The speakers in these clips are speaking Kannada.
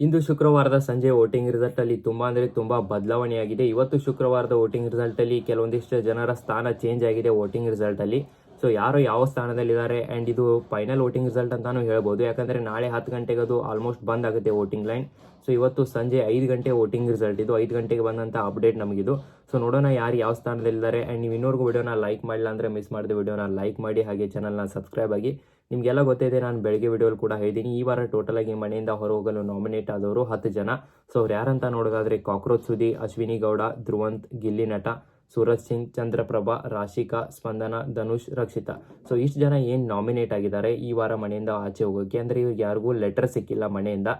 ಇಂದು ಶುಕ್ರವಾರದ ಸಂಜೆ ವೋಟಿಂಗ್ ರಿಸಲ್ಟ್ ಅಲ್ಲಿ ತುಂಬಾ ಅಂದ್ರೆ ತುಂಬಾ ಬದಲಾವಣೆಯಾಗಿದೆ. ಇವತ್ತು ಶುಕ್ರವಾರದ ವೋಟಿಂಗ್ ರಿಸಲ್ಟ್ ಅಲ್ಲಿ ಕೆಲವೊಂದಿಷ್ಟು ಜನರ ಸ್ಥಾನ ಚೇಂಜ್ ಆಗಿದೆ ವೋಟಿಂಗ್ ರಿಸಲ್ಟ್ ಅಲ್ಲಿ ಸೊ ಯಾರು ಯಾವ ಸ್ಥಾನದಲ್ಲಿದ್ದಾರೆ ಆ್ಯಂಡ್ ಇದು ಫೈನಲ್ ವೋಟಿಂಗ್ ರಿಸಲ್ಟ್ ಅಂತಾನು ಹೇಳ್ಬೋದು. ಯಾಕಂದರೆ ನಾಳೆ ಹತ್ತು ಗಂಟೆಗೆ ಅದು ಆಲ್ಮೋಸ್ಟ್ ಬಂದ್ ಆಗುತ್ತೆ ವೋಟಿಂಗ್ ಲೈನ್ ಸೊ ಇವತ್ತು ಸಂಜೆ ಐದು ಗಂಟೆ ವೋಟಿಂಗ್ ರಿಸಲ್ಟ್ ಇದು ಐದು ಗಂಟೆಗೆ ಬಂದಂಥ ಅಪ್ಡೇಟ್ ನಮಗಿದು. ಸೊ ನೋಡೋಣ ಯಾರು ಯಾವ ಸ್ಥಾನದಲ್ಲಿದ್ದಾರೆ ಆ್ಯಂಡ್ ನೀವು ಇನ್ನೊರ್ಗು ವಿಡಿಯೋನ ಲೈಕ್ ಮಾಡಿಲ್ಲ ಅಂದರೆ ಮಿಸ್ ಮಾಡಿದೆ ವಿಡಿಯೋನ ಲೈಕ್ ಮಾಡಿ ಹಾಗೆ ಚಾನಲ್ನ ಸಬ್ಸ್ಕ್ರೈಬ್ ಆಗಿ. ನಿಮಗೆಲ್ಲ ಗೊತ್ತಿದೆ ನಾನು ಬೆಳಗ್ಗೆ ವಿಡಿಯೋಲಿ ಕೂಡ ಹೇಳಿದ್ದೀನಿ ಈ ವಾರ ಟೋಟಲ್ ಆಗಿ ಮನೆಯಿಂದ ಹೊರಹೋಗಲು ನಾಮಿನೇಟ್ ಆದವರು ಹತ್ತು ಜನ. ಸೊ ಅವ್ರು ಯಾರಂತ ನೋಡೋದಾದ್ರೆ ಕಾಕ್ರೋಚ್ ಸುದಿ, ಅಶ್ವಿನಿ ಗೌಡ, ಧ್ರುವಂತ್, ಗಿಲ್ಲಿ ನಟ. ಸೂರಜ್ ಸಿಂಗ್, ಚಂದ್ರಪ್ರಭಾ, ರಾಶಿಕಾ, ಸ್ಪಂದನ, ಧನುಷ್, ರಕ್ಷಿತಾ. ಸೊ ಇಷ್ಟು ಜನ ಏನು ನಾಮಿನೇಟ್ ಆಗಿದ್ದಾರೆ ಈ ವಾರ ಮನೆಯಿಂದ ಆಚೆ ಹೋಗೋಕ್ಕೆ ಅಂದರೆ ಇವ್ರಿಗೆ ಯಾರಿಗೂ ಲೆಟರ್ ಸಿಕ್ಕಿಲ್ಲ ಮನೆಯಿಂದ.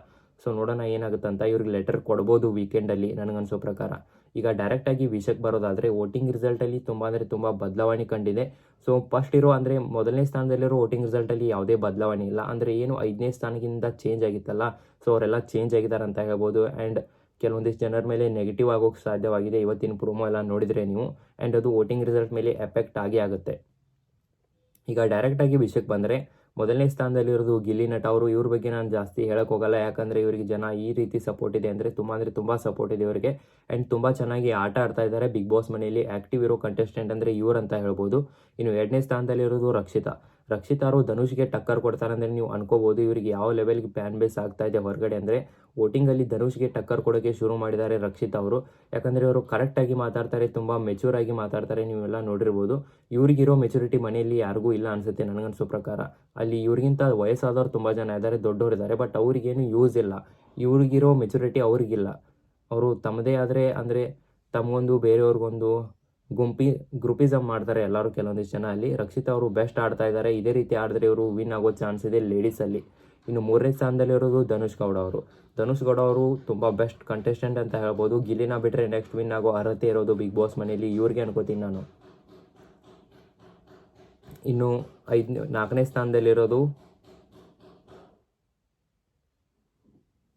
ಸೊ ನೋಡೋಣ ಏನಾಗುತ್ತಂತ ಇವ್ರಿಗೆ ಲೆಟರ್ ಕೊಡ್ಬೋದು ವೀಕೆಂಡಲ್ಲಿ ನನಗನ್ಸೋ ಪ್ರಕಾರ. ಈಗ ಡೈರೆಕ್ಟಾಗಿ ವಿಷಯಕ್ಕೆ ಬರೋದಾದರೆ ವೋಟಿಂಗ್ ರಿಸಲ್ಟಲ್ಲಿ ತುಂಬ ಅಂದರೆ ತುಂಬ ಬದಲಾವಣೆ ಕಂಡಿದೆ. ಸೊ ಫಸ್ಟ್ ಇರೋ ಅಂದರೆ ಮೊದಲನೇ ಸ್ಥಾನದಲ್ಲಿರೋ ವೋಟಿಂಗ್ ರಿಸಲ್ಟಲ್ಲಿ ಯಾವುದೇ ಬದಲಾವಣೆ ಇಲ್ಲ. ಅಂದರೆ ಏನು ಐದನೇ ಸ್ಥಾನದಿಂದ ಚೇಂಜ್ ಆಗಿತ್ತಲ್ಲ? ಸೊ ಅವರೆಲ್ಲ ಚೇಂಜ್ ಆಗಿದ್ದಾರೆ ಅಂತ ಹೇಳ್ಬೋದು. ಆ್ಯಂಡ್ ಕೆಲವೊಂದಿಷ್ಟು ಜನರ ಮೇಲೆ ನೆಗೆಟಿವ್ ಆಗೋಕ್ಕೆ ಸಾಧ್ಯವಾಗಿದೆ. ಇವತ್ತಿನ ಪ್ರೋಮೋ ಎಲ್ಲ ನೋಡಿದರೆ ನೀವು. ಆ್ಯಂಡ್ ಅದು ವೋಟಿಂಗ್ ರಿಸಲ್ಟ್ ಮೇಲೆ ಎಫೆಕ್ಟ್ ಆಗೇ ಆಗುತ್ತೆ. ಈಗ ಡೈರೆಕ್ಟಾಗಿ ವಿಷಯಕ್ಕೆ ಬಂದರೆ, ಮೊದಲನೇ ಸ್ಥಾನದಲ್ಲಿರೋದು ಗಿಲ್ಲಿ ನಟ ಅವರು. ಇವ್ರ ಬಗ್ಗೆ ನಾನು ಜಾಸ್ತಿ ಹೇಳಕ್ಕೆ ಹೋಗಲ್ಲ. ಯಾಕಂದರೆ ಇವರಿಗೆ ಜನ ಈ ರೀತಿ ಸಪೋರ್ಟ್ ಇದೆ ಅಂದರೆ ತುಂಬ ಅಂದರೆ ತುಂಬ ಸಪೋರ್ಟ್ ಇದೆ ಇವರಿಗೆ. ಆ್ಯಂಡ್ ತುಂಬ ಚೆನ್ನಾಗಿ ಆಟ ಆಡ್ತಾ ಇದ್ದಾರೆ. ಬಿಗ್ ಬಾಸ್ ಮನೆಯಲ್ಲಿ ಆ್ಯಕ್ಟಿವ್ ಇರೋ ಕಂಟೆಸ್ಟೆಂಟ್ ಅಂದರೆ ಇವ್ರು ಅಂತ ಹೇಳ್ಬೋದು. ಇನ್ನು ಎರಡನೇ ಸ್ಥಾನದಲ್ಲಿರೋದು ರಕ್ಷಿತಾ. ರಕ್ಷಿತಾ ಅವರು ಧನುಷ್ಗೆ ಟಕ್ಕರ್ ಕೊಡ್ತಾರೆ ಅಂದರೆ ನೀವು ಅನ್ಕೋಬೋದು, ಇವರಿಗೆ ಯಾವ ಲೆವೆಲ್ಗೆ ಫ್ಯಾನ್ ಬೇಸ್ ಆಗ್ತಾ ಇದೆ ಹೊರಗಡೆ ಅಂದರೆ ವೋಟಿಂಗಲ್ಲಿ ಧನುಷ್ಗೆ ಟಕ್ಕರ್ ಕೊಡೋಕ್ಕೆ ಶುರು ಮಾಡಿದ್ದಾರೆ ರಕ್ಷಿತ್ ಅವರು. ಯಾಕಂದರೆ ಇವರು ಕರೆಕ್ಟಾಗಿ ಮಾತಾಡ್ತಾರೆ, ತುಂಬ ಮೆಚೂರ್ ಆಗಿ ಮಾತಾಡ್ತಾರೆ, ನೀವೆಲ್ಲ ನೋಡಿರ್ಬೋದು. ಇವ್ರಿಗಿರೋ ಮೆಚುರಿಟಿ ಮನೆಯಲ್ಲಿ ಯಾರಿಗೂ ಇಲ್ಲ ಅನಿಸುತ್ತೆ ನನಗನ್ಸೋ ಪ್ರಕಾರ. ಅಲ್ಲಿ ಇವ್ರಿಗಿಂತ ವಯಸ್ಸಾದವ್ರು ತುಂಬ ಜನ ಇದ್ದಾರೆ, ದೊಡ್ಡವರು ಇದ್ದಾರೆ ಬಟ್ ಅವ್ರಿಗೇನು ಯೂಸ್ ಇಲ್ಲ. ಇವ್ರಿಗಿರೋ ಮೆಚುರಿಟಿ ಅವ್ರಿಗಿಲ್ಲ. ಅವರು ತಮ್ಮದೇ ಆದರೆ ಅಂದರೆ ತಮಗೊಂದು, ಬೇರೆಯವ್ರಿಗೊಂದು ಗುಂಪಿ ಗ್ರೂಪಿಸಮ್ ಮಾಡ್ತಾರೆ ಎಲ್ಲರೂ ಕೆಲವೊಂದಿಷ್ಟು ಜನ ಅಲ್ಲಿ. ರಕ್ಷಿತಾ ಅವರು ಬೆಸ್ಟ್ ಆಡ್ತಾ ಇದ್ದಾರೆ. ಇದೇ ರೀತಿ ಆಡಿದ್ರೆ ಇವರು ವಿನ್ ಆಗೋ ಚಾನ್ಸ್ ಇದೆ ಲೇಡೀಸಲ್ಲಿ ಇನ್ನು ಮೂರನೇ ಸ್ಥಾನದಲ್ಲಿ ಇರೋದು ಧನುಷ್ ಗೌಡ ಅವರು. ಧನುಷ್ ಗೌಡ ಅವರು ತುಂಬ ಬೆಸ್ಟ್ ಕಂಟೆಸ್ಟೆಂಟ್ ಅಂತ ಹೇಳ್ಬೋದು. ಗಿಲ್ಲಿನ ಬಿಟ್ಟರೆ ನೆಕ್ಸ್ಟ್ ವಿನ್ ಆಗೋ ಅರ್ಹತೆ ಇರೋದು ಬಿಗ್ ಬಾಸ್ ಮನೆಯಲ್ಲಿ. ಇವ್ರಿಗೆ ಅನ್ಕೋತೀನಿ ನಾನು. ಇನ್ನು ಐದನೇ, ನಾಲ್ಕನೇ ಸ್ಥಾನದಲ್ಲಿರೋದು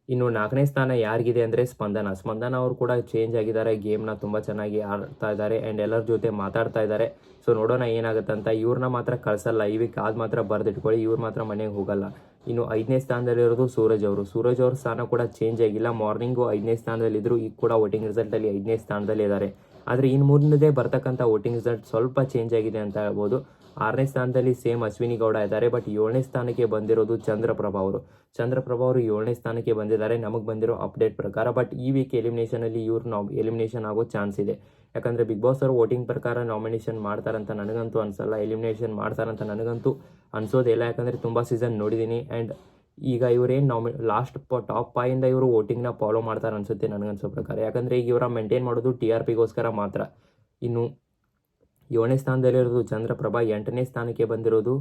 ಇನ್ನು ನಾಲ್ಕನೇ ಸ್ಥಾನ ಯಾರಿಗಿದೆ ಅಂದರೆ ಸ್ಪಂದನ. ಸ್ಪಂದನ ಅವರು ಕೂಡ ಚೇಂಜ್ ಆಗಿದ್ದಾರೆ ಗೇಮ್ನ ತುಂಬ ಚೆನ್ನಾಗಿ ಆಡ್ತಾ ಇದ್ದಾರೆ ಆ್ಯಂಡ್ ಎಲ್ಲರ ಜೊತೆ ಮಾತಾಡ್ತಾ ಇದ್ದಾರೆ. ಸೊ ನೋಡೋಣ ಏನಾಗುತ್ತೆ ಅಂತ. ಇವ್ರನ್ನ ಮಾತ್ರ ಕಳಿಸಲ್ಲ. ಈ ವೀಕ್ ಆದ ಮಾತ್ರ ಬರೆದಿಟ್ಕೊಳ್ಳಿ. ಇವ್ರು ಮಾತ್ರ ಮನೆಗೆ ಹೋಗಲ್ಲ. ಇನ್ನು ಐದನೇ ಸ್ಥಾನದಲ್ಲಿರೋದು ಸೂರಜ್ ಅವರು. ಸೂರಜ್ ಅವ್ರ ಸ್ಥಾನ ಕೂಡ ಚೇಂಜ್ ಆಗಿಲ್ಲ. ಮಾರ್ನಿಂಗು ಐದನೇ ಸ್ಥಾನದಲ್ಲಿದ್ದರು ಈಗ ಕೂಡ ವೋಟಿಂಗ್ ರಿಸಲ್ಟಲ್ಲಿ ಐದನೇ ಸ್ಥಾನದಲ್ಲಿ ಇದ್ದಾರೆ. ಆದರೆ ಇನ್ನು ಮುಂದೆ ಬರ್ತಕ್ಕಂಥ ವೋಟಿಂಗ್ ರಿಸಲ್ಟ್ ಸ್ವಲ್ಪ ಚೇಂಜ್ ಆಗಿದೆ ಅಂತ ಹೇಳ್ಬೋದು. ಆರನೇ ಸ್ಥಾನದಲ್ಲಿ ಸೇಮ್ ಅಶ್ವಿನಿ ಗೌಡ ಇದ್ದಾರೆ ಬಟ್ ಏಳನೇ ಸ್ಥಾನಕ್ಕೆ ಬಂದಿರೋದು ಚಂದ್ರಪ್ರಭಾ ಅವರು. ಚಂದ್ರಪ್ರಭಾ ಅವರು ಏಳನೇ ಸ್ಥಾನಕ್ಕೆ ಬಂದಿದ್ದಾರೆ, ನಮಗೆ ಬಂದಿರೋ ಅಪ್ಡೇಟ್ ಪ್ರಕಾರ ಬಟ್ ಈ ವೀಕ್ ಎಲಿಮಿನೇಷನಲ್ಲಿ ಇವ್ರು ನಾವು ಎಲಿಮಿನೇಷನ್ ಆಗೋ ಚಾನ್ಸ್ ಇದೆ. ಯಾಕಂದರೆ ಬಿಗ್ ಬಾಸ್ ಅವರು ವೋಟಿಂಗ್ ಪ್ರಕಾರ ನಾಮಿನೇಷನ್ ಮಾಡ್ತಾರಂತ ನನಗಂತೂ ಅನಿಸಲ್ಲ ಎಲಿಮಿನೇಷನ್ ಮಾಡ್ತಾರಂತ ನನಗಂತೂ ಅನಿಸೋದಿಲ್ಲ ಯಾಕಂದರೆ ತುಂಬ ಸೀಸನ್ ನೋಡಿದ್ದೀನಿ ಆ್ಯಂಡ್ ಈಗ ಇವರೇನು ನಾಮಿ ಲಾಸ್ಟ್ ಪ ಟಾಪ್ ಪಾಯಿಂದ ಇವರು ವೋಟಿಂಗ್ನ ಫಾಲೋ ಮಾಡ್ತಾರೆ ಅನ್ಸುತ್ತೆ ನನಗನ್ಸೋ ಪ್ರಕಾರ. ಯಾಕಂದರೆ ಈಗ ಇವರ ಮೇಂಟೈನ್ ಮಾಡೋದು ಟಿ ಆರ್ ಪಿಗೋಸ್ಕರ ಮಾತ್ರ. ಇನ್ನು ಏಳನೇ ಸ್ಥಾನದಲ್ಲಿರೋದು ಚಂದ್ರಪ್ರಭಾ, ಎಂಟನೇ ಸ್ಥಾನಕ್ಕೆ ಬಂದಿರೋದು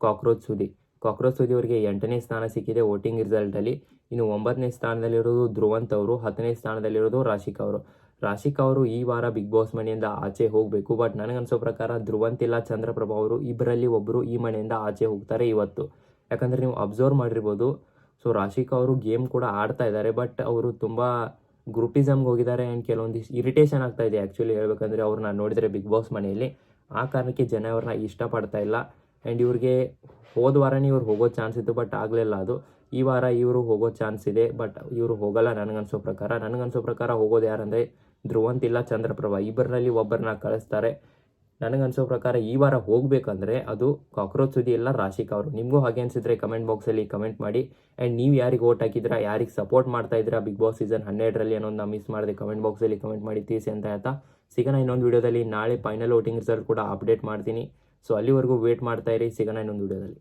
ಕಾಕ್ರೋಚ್ ಸುದಿ. ಕಾಕ್ರೋಚ್ ಸುದಿ ಅವರಿಗೆ ಎಂಟನೇ ಸ್ಥಾನ ಸಿಕ್ಕಿದೆ ವೋಟಿಂಗ್ ರಿಸಲ್ಟಲ್ಲಿ ಇನ್ನು ಒಂಬತ್ತನೇ ಸ್ಥಾನದಲ್ಲಿರೋದು ಧ್ರುವಂತ್ ಅವರು, ಹತ್ತನೇ ಸ್ಥಾನದಲ್ಲಿರೋದು ರಾಶಿಕಾ ಅವರು. ರಾಶಿಕಾ ಅವರು ಈ ವಾರ ಬಿಗ್ ಬಾಸ್ ಮನೆಯಿಂದ ಆಚೆ ಹೋಗಬೇಕು ಬಟ್ ನನಗನ್ಸೋ ಪ್ರಕಾರ ಧ್ರುವಂತ್ ಇಲ್ಲ ಚಂದ್ರಪ್ರಭಾ ಅವರು ಇಬ್ಬರಲ್ಲಿ ಒಬ್ಬರು ಈ ಮನೆಯಿಂದ ಆಚೆ ಹೋಗ್ತಾರೆ ಇವತ್ತು. ಯಾಕಂದರೆ ನೀವು ಅಬ್ಸರ್ವ್ ಮಾಡಿರ್ಬೋದು. ಸೊ ರಾಶಿಕಾ ಅವರು ಗೇಮ್ ಕೂಡ ಆಡ್ತಾ ಇದ್ದಾರೆ ಬಟ್ ಅವರು ತುಂಬ ಗ್ರೂಪಿಸಮ್ಗೆ ಹೋಗಿದ್ದಾರೆ ಆ್ಯಂಡ್ ಕೆಲವೊಂದಿಷ್ಟು ಇರಿಟೇಷನ್ ಆಗ್ತಾ ಇದೆ ಆ್ಯಕ್ಚುಲಿ ಹೇಳ್ಬೇಕಂದ್ರೆ ಅವ್ರನ್ನ ನೋಡಿದರೆ ಬಿಗ್ ಬಾಸ್ ಮನೆಯಲ್ಲಿ. ಆ ಕಾರಣಕ್ಕೆ ಜನ ಅವ್ರನ್ನ ಇಷ್ಟಪಡ್ತಾ ಇಲ್ಲ. ಆ್ಯಂಡ್ ಇವ್ರಿಗೆ ಹೋದ ವಾರನೇ ಇವ್ರು ಹೋಗೋ ಚಾನ್ಸ್ ಇತ್ತು ಬಟ್ ಆಗಲಿಲ್ಲ ಅದು. ಈ ವಾರ ಇವರು ಹೋಗೋ ಚಾನ್ಸ್ ಇದೆ ಬಟ್ ಇವರು ಹೋಗಲ್ಲ ನನಗನ್ಸೋ ಪ್ರಕಾರ. ನನಗನ್ಸೋ ಪ್ರಕಾರ ಹೋಗೋದು ಯಾರಂದರೆ ಧ್ರುವಂತಿಲ್ಲ ಚಂದ್ರಪ್ರಭಾ. ಇಬ್ಬರಲ್ಲಿ ಒಬ್ಬರನ್ನ ಕಳಿಸ್ತಾರೆ. ನನಗನ್ಸೋ ಪ್ರಕಾರ ಈ ವಾರ ಹೋಗಬೇಕಂದ್ರೆ ಅದು ಕಾಕ್ರೋಚ್ ಸುದ್ದಿ ಎಲ್ಲ ರಾಶಿಕ್ ಅವರು. ನಿಮಗೂ ಹಾಗೆ ಅನಿಸಿದ್ರೆ ಕಮೆಂಟ್ ಬಾಕ್ಸಲ್ಲಿ ಕಮೆಂಟ್ ಮಾಡಿ. ಆ್ಯಂಡ್ ನೀವು ಯಾರಿಗೆ ಓಟ್ ಹಾಕಿದ್ರಾ ಯಾರಿಗೆ ಸಪೋರ್ಟ್ ಮಾಡ್ತಾ ಇದ್ದೀರಾ ಬಿಗ್ ಬಾಸ್ ಸೀಸನ್ ಹನ್ನೆರಡರಲ್ಲಿ ಅನ್ನೋದನ್ನ ಮಿಸ್ ಮಾಡಿದೆ ಕಮೆಂಟ್ ಬಾಕ್ಸಲ್ಲಿ ಕಮೆಂಟ್ ಮಾಡಿ, ತಿಳಿಸಿ ಅಂತ ಹೇಳ್ತಾ. ಸಿಗೋಣ ಇನ್ನೊಂದು ವಿಡಿಯೋದಲ್ಲಿ ನಾಳೆ ಫೈನಲ್ ವೋಟಿಂಗ್ ರಿಸಲ್ಟ್ ಕೂಡ ಅಪ್ಡೇಟ್ ಮಾಡ್ತೀನಿ. ಸೊ ಅಲ್ಲಿವರೆಗೂ ವೇಟ್ ಮಾಡ್ತಾ ಇರಿ. ಸಿಗೋಣ ಇನ್ನೊಂದು ವಿಡಿಯೋದಲ್ಲಿ